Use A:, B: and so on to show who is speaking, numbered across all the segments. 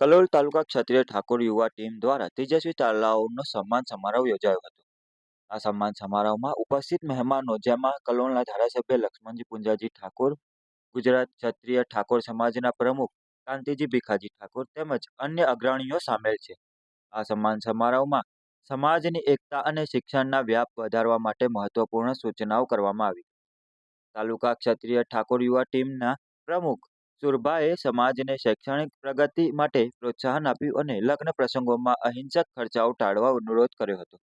A: કલોલ તાલુકા ક્ષત્રિય ઠાકોર યુવા ટીમ દ્વારા તેજસ્વી તાલાઓનો સન્માન સમારોહ યોજાયો હતો. આ સન્માન સમારોહમાં ઉપસ્થિત મહેમાનો જેમાં કલોલના ધારાસભ્ય લક્ષ્મણજી પુંજાજી ઠાકોર, ગુજરાત ક્ષત્રિય ઠાકોર સમાજના પ્રમુખ કાંતિજી ભીખાજી ઠાકોર તેમજ અન્ય અગ્રણીઓ સામેલ છે. આ સન્માન સમારોહમાં સમાજની એકતા અને શિક્ષણના વ્યાપ વધારવા માટે મહત્વપૂર્ણ સૂચનાઓ કરવામાં આવી. તાલુકા ક્ષત્રિય ઠાકોર યુવા ટીમના પ્રમુખ સુરભાએ સમાજને શૈક્ષણિક પ્રગતિ માટે પ્રોત્સાહન આપ્યું અને લગ્ન પ્રસંગોમાં અહિંસક ખર્ચાઓ ટાળવા અનુરોધ કર્યો હતો.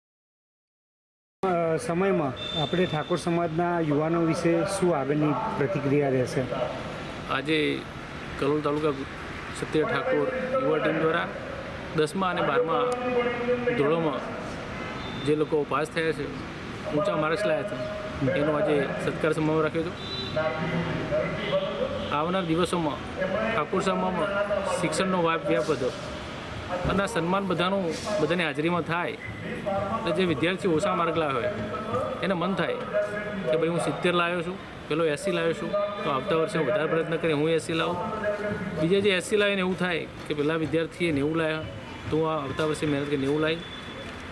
B: સમયમાં આપણે ઠાકોર સમાજના યુવાનો વિશે શું આગળની પ્રતિક્રિયા રહેશે?
C: આજે કલોલ તાલુકા સત્ય ઠાકોર યુવા ટીમ દ્વારા દસમા અને બારમા ધોરણમાં જે લોકો પાસ થયા છે ઊંચા માર્ક્સ લાવ્યા છે એનો આજે સત્કાર સમારોહ રાખ્યો હતો. આવનાર દિવસોમાં, ઠાકોર સમાજમાં શિક્ષણનો વ્યાપ વધો. અને આ સન્માન બધાનું, બધાની હાજરીમાં થાય. એટલે જે વિદ્યાર્થી ઓછા માર્ગ લાવ્યો હોય એને મન થાય કે ભાઈ હું સિત્તેર લાવ્યો છું, પેલો એસી લાવ્યો છું, તો આવતા વર્ષે હું વધારે પ્રયત્ન કરી હું એસી લાવું. બીજા જે એસી લાવીને એવું થાય કે પેલા વિદ્યાર્થીએ નેવું લાવ્યા, તો હું આવતા વર્ષે મહેનત કરી નેવું લાવી.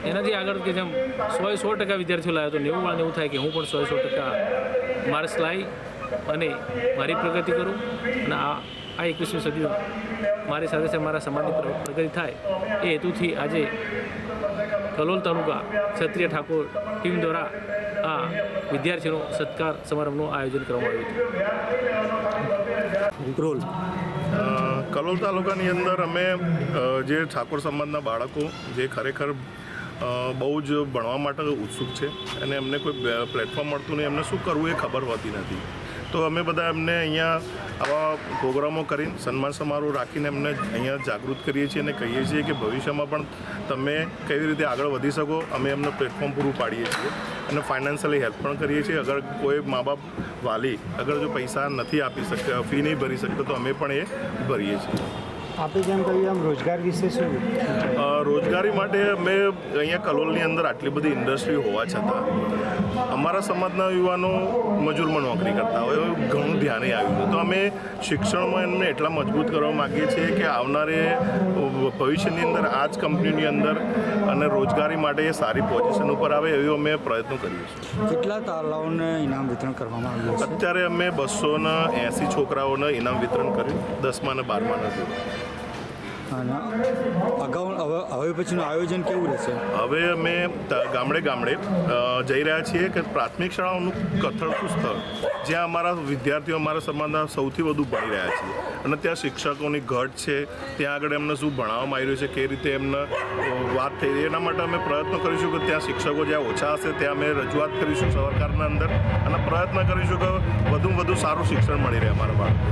C: એનાથી આગળ કે જેમ સો સો ટકા વિદ્યાર્થીઓ લાવ્યો, તો નેવું વાળાને એવું થાય કે હું પણ સો સો ટકા માર્ક્સ લાવી. અને મારી પ્રગતિ કરું અને આ આ એકવીસમી સદીઓ મારી સાથે સાથે મારા સમાજની પ્રગતિ થાય એ હેતુથી આજે કલોલ તાલુકા ક્ષત્રિય ઠાકોર ટીમ દ્વારા આ વિદ્યાર્થીનો સત્કાર સમારંભનું આયોજન કરવામાં આવ્યું હતું.
B: રોલ
D: કલોલ તાલુકાની અંદર અમે જે ઠાકોર સમાજના બાળકો જે ખરેખર બહુ જ ભણવા માટે ઉત્સુક છે અને એમને કોઈ પ્લેટફોર્મ મળતું નહીં. એમને શું કરવું એ ખબર હોતી નથી. તો અમે બધા એમને અહીંયા આવા પ્રોગ્રામો કરીને સન્માન સમારોહ રાખીને એમને અહીંયા જાગૃત કરીએ છીએ અને કહીએ છીએ કે ભવિષ્યમાં પણ તમે કેવી રીતે આગળ વધી શકો, અમે એમને પ્લેટફોર્મ પૂરું પાડીએ છીએ અને ફાઇનાન્શિયલી હેલ્પ પણ કરીએ છીએ. અગર કોઈ મા બાપ વાલી અગર જો પૈસા નથી આપી શકતા ફી નહીં ભરી શકતા, તો અમે પણ એ ભરીએ છીએ.
B: આપણે જેમ કહ્યું એમ રોજગાર વિશે શું?
D: રોજગારી માટે અમે અહીંયા કલોલની અંદર આટલી બધી ઇન્ડસ્ટ્રી હોવા છતાં અમારા સમાજના યુવાનો મજૂરમાં નોકરી કરતા હોય એવું ઘણું ધ્યાને આવ્યું છે. તો અમે શિક્ષણમાં એમને એટલા મજબૂત કરવા માગીએ છીએ કે આવનારે ભવિષ્યની અંદર આ જ કંપનીની અંદર અને રોજગારી માટે એ સારી પોઝિશન ઉપર આવે એવી અમે પ્રયત્નો કરીએ છીએ.
B: કેટલા તાલાઓને ઇનામ વિતરણ કરવામાં આવ્યું
D: અત્યારે અમે બસો ને એંસી છોકરાઓને ઇનામ વિતરણ કર્યું દસમા અને બારમાના ધોરણે.
B: અગાઉ, હવે પછીનું આયોજન કેવું રહેશે?
D: હવે અમે ગામડે ગામડે જઈ રહ્યા છીએ કે પ્રાથમિક શાળાઓનું કથળતું સ્થળ, જ્યાં અમારા વિદ્યાર્થીઓ અમારા સમાજના સૌથી વધુ ભણી રહ્યા છીએ. અને ત્યાં શિક્ષકોની ઘટ છે, ત્યાં આગળ એમને શું ભણાવવામાં આવી રહ્યું છે, કે રીતે એમને વાત થઈ રહી. એના માટે અમે પ્રયત્ન કરીશું કે ત્યાં શિક્ષકો જ્યાં ઓછા હશે, ત્યાં અમે રજૂઆત કરીશું સરકારના અંદર અને પ્રયત્ન કરીશું કે વધુમાં વધુ સારું શિક્ષણ મળી રહે અમારા બાળકો